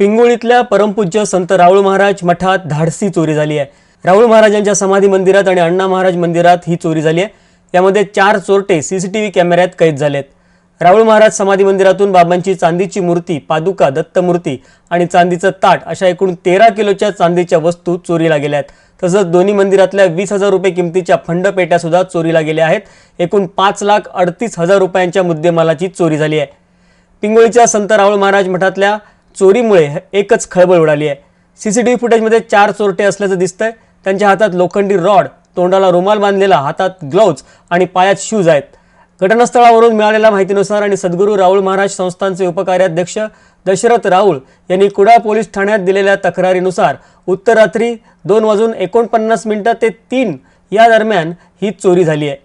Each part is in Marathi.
पिंगोळीतल्या परमपूज्य संत राहुळ महाराज मठात धाडसी चोरी झाली आहे. राहुळ महाराजांच्या समाधी मंदिरात आणि अण्णा महाराज मंदिरात ही चोरी झाली आहे. यामध्ये चार चोरटे सीसीटीव्ही कॅमेऱ्यात कैद झालेत. राहुळ महाराज समाधी मंदिरातून बाबांची चांदीची मूर्ती पादुका दत्तमूर्ती आणि चांदीचं ताट अशा एकूण तेरा किलोच्या चांदीच्या वस्तू चोरीला गेल्या आहेत. तसंच दोन्ही मंदिरातल्या वीस हजार रुपये किमतीच्या फंडपेट्यासुद्धा चोरीला गेल्या आहेत. एकूण पाच लाख अडतीस हजार रुपयांच्या मुद्देमालाची चोरी झाली आहे. पिंगोळीच्या संत राऊळ महाराज मठातल्या चोरीमुळे एकच खळबळ उडाली आहे. सी सी टी व्ही फुटेजमध्ये चार चोरटे असल्याचं दिसतंय. त्यांच्या हातात लोखंडी रॉड तोंडाला रुमाल बांधलेला हातात ग्लोव्ज आणि पायात शूज आहेत. घटनास्थळावरून मिळालेल्या माहितीनुसार आणि सद्गुरू राहुल महाराज संस्थानचे उपकार्याध्यक्ष दशरथ राऊळ यांनी कुडा पोलीस ठाण्यात दिलेल्या तक्रारीनुसार उत्तर रात्री दोन वाजून एकोणपन्नास मिनिटं ते तीन या दरम्यान ही चोरी झाली आहे.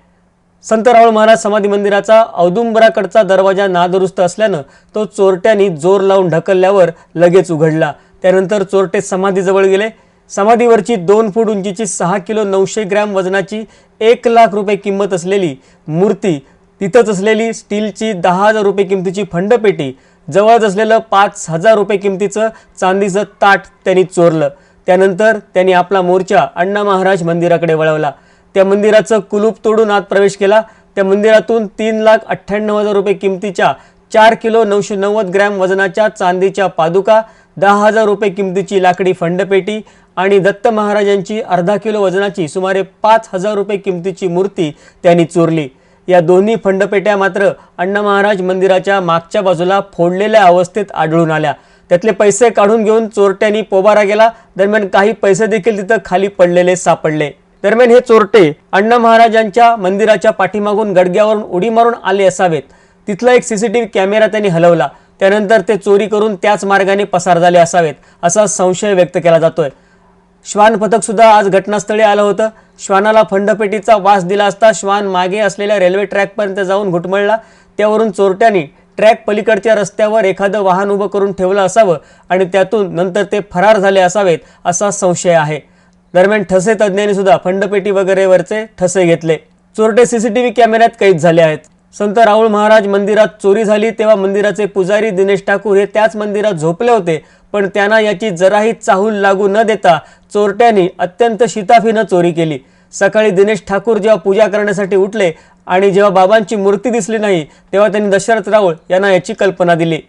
संत राहुल महाराज समाधी मंदिराचा औदुंबराकडचा दरवाजा नादुरुस्त असल्यानं तो चोरट्यांनी जोर लावून ढकलल्यावर लगेच उघडला. त्यानंतर चोरटे समाधीजवळ गेले. समाधीवरची दोन फूट उंचीची सहा किलो नऊशे ग्रॅम वजनाची एक लाख रुपये किंमत असलेली मूर्ती तिथंच असलेली स्टीलची दहा हजार रुपये किमतीची फंडपेटी जवळच असलेलं पाच हजार रुपये किमतीचं चांदीचं ताट त्यांनी चोरलं. त्यानंतर त्यांनी आपला मोर्चा अण्णा महाराज मंदिराकडे वळवला. त्या मंदिराचं कुलूप तोडून आत प्रवेश केला. त्या मंदिरातून तीन लाख अठ्ठ्याण्णव हजार रुपये किमतीच्या चार किलो नऊशे नव्वद ग्रॅम वजनाच्या चांदीच्या पादुका दहा हजार रुपये किमतीची लाकडी फंडपेटी आणि दत्त महाराजांची अर्धा किलो वजनाची सुमारे पाच हजार रुपये किमतीची मूर्ती त्यांनी चोरली. या दोन्ही फंडपेट्या मात्र अण्णा महाराज मंदिराच्या मागच्या बाजूला फोडलेल्या अवस्थेत आढळून आल्या. त्यातले पैसे काढून घेऊन चोरट्यांनी पोबारा गेला दरम्यान काही पैसे देखील तिथं खाली पडलेले सापडले. दरम्यान हे चोरटे अण्णा महाराजांच्या मंदिराच्या पाठीमागून गडग्यावरून उडी मारून आले असावेत. तिथला एक सीसीटीव्ही कॅमेरा त्यांनी हलवला. त्यानंतर ते चोरी करून त्याच मार्गाने पसार झाले असावेत असा संशय व्यक्त केला जातोय. श्वान पथक सुद्धा आज घटनास्थळी आलं होतं. श्वानाला फंडपेटीचा वास दिला असता श्वान मागे असलेल्या रेल्वे ट्रॅकपर्यंत जाऊन घुटमळला. त्यावरून चोरट्यांनी ट्रॅक पलीकडच्या रस्त्यावर एखादं वाहन उभं करून ठेवलं असावं आणि त्यातून नंतर ते फरार झाले असावेत असा संशय आहे. दरम्यान ठसे तज्ज्ञांनी सुद्धा फंडपेटी वगैरेवरचे ठसे घेतले. चोरटे सीसीटीव्ही कॅमेऱ्यात कैद झाले आहेत. संत राहुळ महाराज मंदिरात चोरी झाली तेव्हा मंदिराचे पुजारी दिनेश ठाकूर हे त्याच मंदिरात झोपले होते पण त्यांना याची जराही चाहूल लागू न देता चोरट्यांनी अत्यंत शिताफीनं चोरी केली. सकाळी दिनेश ठाकूर जेव्हा पूजा करण्यासाठी उठले आणि जेव्हा बाबांची मूर्ती दिसली नाही तेव्हा त्यांनी दशरथ राऊळ यांना याची कल्पना दिली.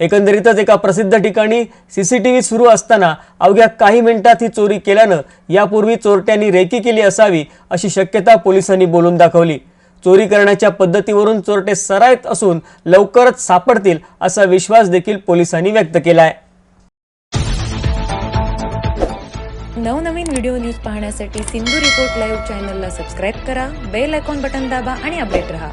एकंदरीतच एका प्रसिद्ध ठिकाणी सीसीटीव्ही सुरू असताना अवघ्या काही मिनिटात ही चोरी केल्यानं यापूर्वी चोरट्यांनी रेकी केली असावी अशी शक्यता पोलिसांनी बोलून दाखवली. चोरी करण्याच्या पद्धतीवरून चोरटे सरायत असून लवकरच सापडतील असा विश्वास देखील पोलिसांनी व्यक्त केला आहे नवनवीन व्हिडिओ न्यूज पाहण्यासाठी सिंधू रिपोर्ट लाईव्ह चॅनलला सबस्क्राईब करा बेल आयकॉन बटन दाबा आणि अपडेट रहा.